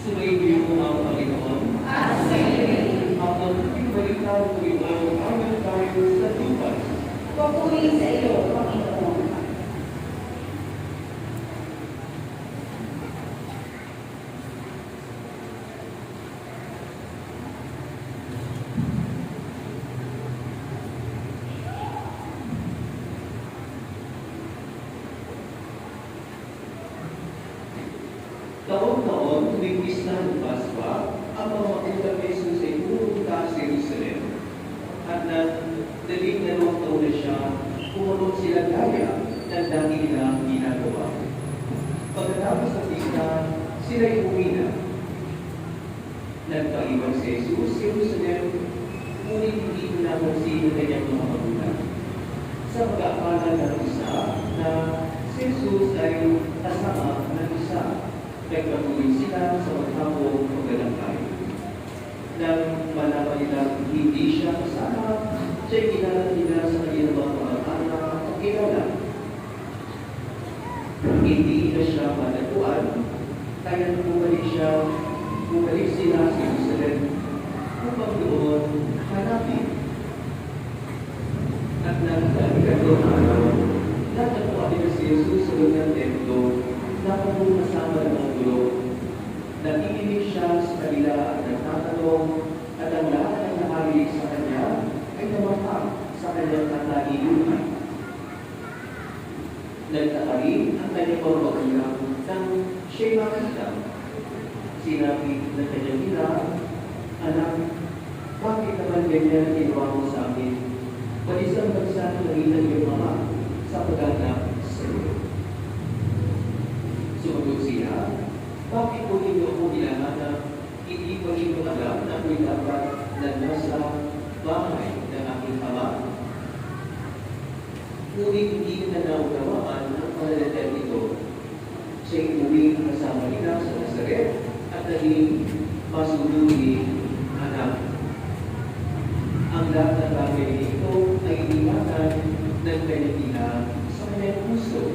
Mo ang Panginoon. At sa iyo rin. Habang ibalitan mo ito, ayon tayo sa tupas. Papuri sa iyo, Panginoon. Taon-taon, tuwing pista ng Paswa, ang mga Jesus ay pumunta sa Jerusalem. At nang daling dalawang taon na siya, pumunod sila gaya ng dati nilang ginagawa. Pagkatapos ng pista, sila ay uwi na. Nagpaiwan si Jesus sa Jerusalem, ngunit hindi ko napansin ang kanyang mga magulang. Sa pag-aakala ng isa na si Jesus ay nagpatuloy sila sa magtapong paglalakay. Nang malaman nilang hindi siya kasama, siya'y kinala nila sa kanilang mga kamag-anak at kilala. Hindi na siya matatuan, kaya bumalik siya, bumalik sila sa Jerusalem upang doon hanapin. At nang ikatlo na araw, natagpuan nila si Jesus sa loob ng templo na kung kasama ng gulo. Nakikinig siya sa kanila at nagtatanong at ang lahat ng nakarinig sa kanya ay namahak sa kanyang katahiyunan. Nagtaka rin ang kanyang mga magulang nang siya'y makita. Sinabi ng kanyang ina, Anak, bakit naman ganyan ginawa mo sa akin? Pwede isang bansa na nagitan yung mga sa pagganap sa iyo. Siya, bakit po ninyo ako nilahanap? Hindi pa ninyo alam na ako'y dapat na nasa bahay ng aking ama? Ngunit hindi na naunawaan ang pananatag ito. Siya'y umuwi kasama nila sa Nazaret at naging masululi anak. Ang lahat ng bagay nito ay iniwanan ng ina sa kanyang puso